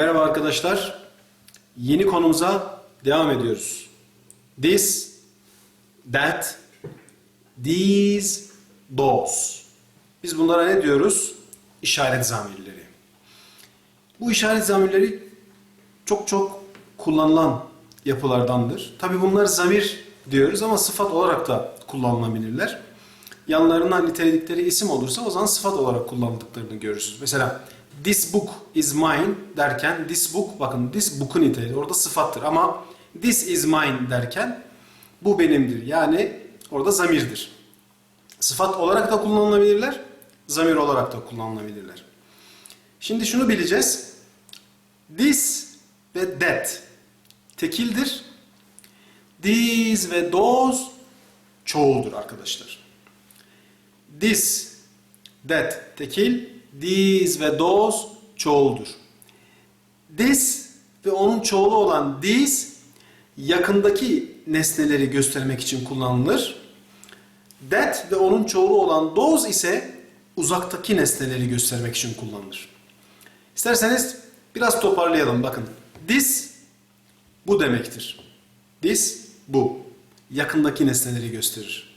Merhaba arkadaşlar. Yeni konumuza devam ediyoruz. This, that, these, those. Biz bunlara ne diyoruz? İşaret zamirleri. Bu işaret zamirleri çok çok kullanılan yapılardandır. Tabi bunlar zamir diyoruz ama sıfat olarak da kullanılabilirler. Yanlarına niteledikleri isim olursa o zaman sıfat olarak kullanıldıklarını görürsünüz. Mesela this book is mine derken this book bakın this book'un niteliği orada sıfattır ama this is mine derken bu benimdir. Yani orada zamirdir. Sıfat olarak da kullanılabilirler, zamir olarak da kullanılabilirler. Şimdi şunu bileceğiz. This ve that tekildir. These ve those çoğuldur arkadaşlar. This, that tekil, these ve those çoğuldur. This ve onun çoğulu olan these yakındaki nesneleri göstermek için kullanılır. That ve onun çoğulu olan those ise uzaktaki nesneleri göstermek için kullanılır. İsterseniz biraz toparlayalım. Bakın. This bu demektir. This bu. Yakındaki nesneleri gösterir.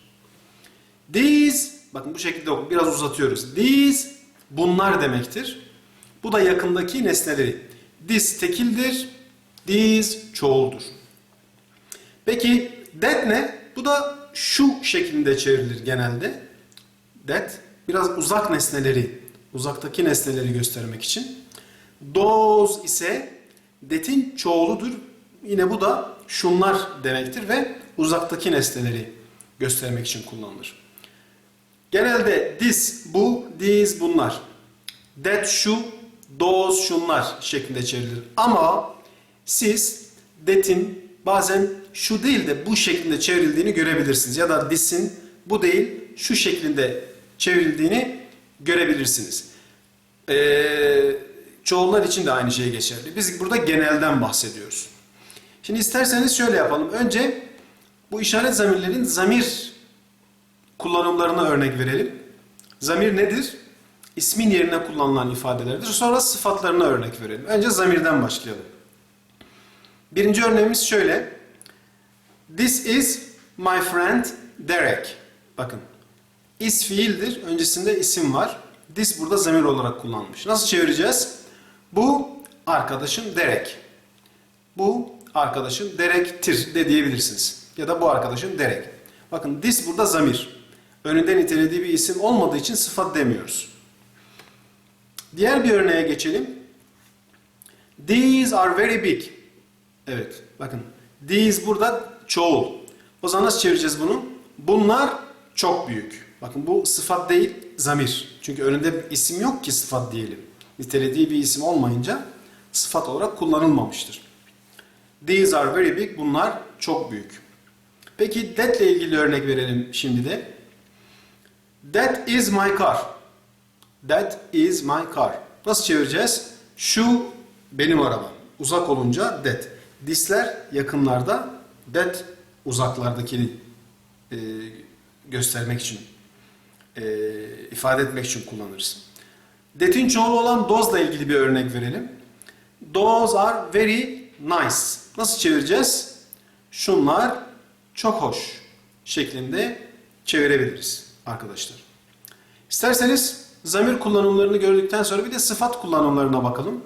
These bakın bu şekilde okun. Biraz uzatıyoruz. These bunlar demektir. Bu da yakındaki nesneleri. This tekildir. These çoğuldur. Peki that ne? Bu da şu şeklinde çevrilir genelde. That biraz uzak nesneleri, uzaktaki nesneleri göstermek için. Those ise that'in çoğuludur. Yine bu da şunlar demektir ve uzaktaki nesneleri göstermek için kullanılır. Genelde this bu, these bunlar. That şu, those şunlar şeklinde çevrilir. Ama siz that'in bazen şu değil de bu şeklinde çevrildiğini görebilirsiniz. Ya da this'in bu değil şu şeklinde çevrildiğini görebilirsiniz. Ee, çoğullar için de aynı şey geçerli. Biz burada genelden bahsediyoruz. Şimdi isterseniz şöyle yapalım. Önce bu işaret zamirlerin zamir kullanımlarına örnek verelim. Zamir nedir? İsmin yerine kullanılan ifadelerdir. Sonra sıfatlarına örnek verelim. Önce zamirden başlayalım. Birinci örneğimiz şöyle. This is my friend Derek. Bakın. Is fiildir. Öncesinde isim var. This burada zamir olarak kullanılmış. Nasıl çevireceğiz? Bu arkadaşım Derek. Bu arkadaşım Derek'tir de diyebilirsiniz. Ya da bu arkadaşım Derek. Bakın this burada zamir. Önünde nitelediği bir isim olmadığı için sıfat demiyoruz. Diğer bir örneğe geçelim. These are very big. Evet bakın. These burada çoğul. O zaman nasıl çevireceğiz bunu? Bunlar çok büyük. Bakın bu sıfat değil zamir. Çünkü önünde isim yok ki sıfat diyelim. Nitelediği bir isim olmayınca sıfat olarak kullanılmamıştır. These are very big. Bunlar çok büyük. Peki that ile ilgili örnek verelim şimdi de. That is my car. That is my car. Nasıl çevireceğiz? Şu benim arabam. Uzak olunca that. This'ler yakınlarda, that uzaklardakini e, göstermek için, e, ifade etmek için kullanırız. That'in çoğulu olan those ile ilgili bir örnek verelim. Those are very nice. Nasıl çevireceğiz? Şunlar çok hoş şeklinde çevirebiliriz arkadaşlar. İsterseniz zamir kullanımlarını gördükten sonra bir de sıfat kullanımlarına bakalım.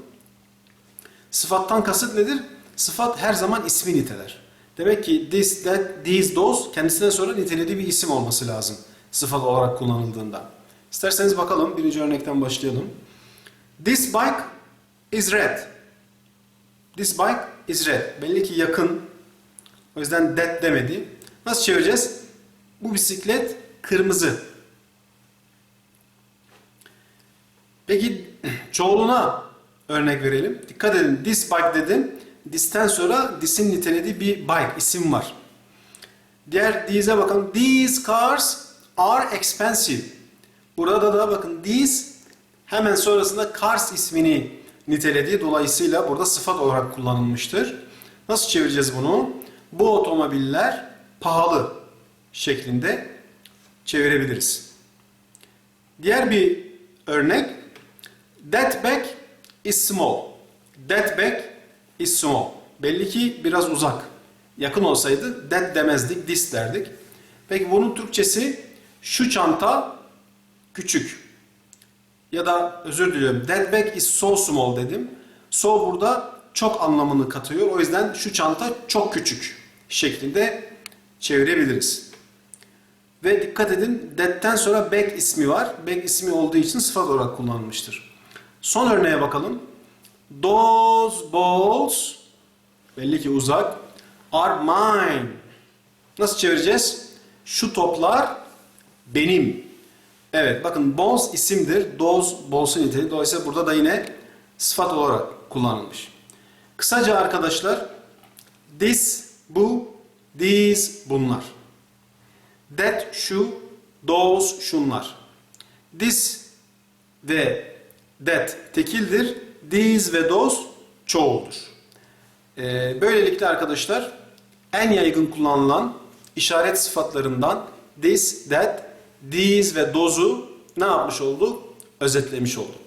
Sıfattan kasıt nedir? Sıfat her zaman ismi niteler. Demek ki this, that, these, those kendisinden sonra nitelediği bir isim olması lazım. Sıfat olarak kullanıldığında. İsterseniz bakalım. Birinci örnekten başlayalım. This bike is red. This bike is red. Belli ki yakın. O yüzden that demedi. Nasıl çevireceğiz? Bu bisiklet kırmızı. Peki çoğuluna örnek verelim. Dikkat edin. This bike dedim. This'ten sonra this'in nitelediği bir bike, isim var. Diğer these'e bakalım. These cars are expensive. Burada da bakın these hemen sonrasında cars ismini nitelediği dolayısıyla burada sıfat olarak kullanılmıştır. Nasıl çevireceğiz bunu? Bu otomobiller pahalı şeklinde çevirebiliriz. Diğer bir örnek That bag is small. That bag is small. Belli ki biraz uzak. Yakın olsaydı that demezdik, this derdik. Peki bunun Türkçesi şu çanta küçük. Ya da özür diliyorum. That bag is so small dedim. So burada çok anlamını katıyor. O yüzden şu çanta çok küçük şeklinde çevirebiliriz. Ve dikkat edin that'ten sonra bag ismi var. Bag ismi olduğu için sıfat olarak kullanılmıştır. Son örneğe bakalım. Those balls belli ki uzak are mine. Nasıl çevireceğiz? Şu toplar benim. Evet bakın balls isimdir. Those balls'un niteliği. Dolayısıyla burada da yine sıfat olarak kullanılmış. Kısaca arkadaşlar this bu, these bunlar. That şu, those şunlar. This ve that tekildir. These ve those çoğuldur. Ee, böylelikle arkadaşlar en yaygın kullanılan işaret sıfatlarından this, that, these ve those'u ne yapmış olduk? Özetlemiş olduk.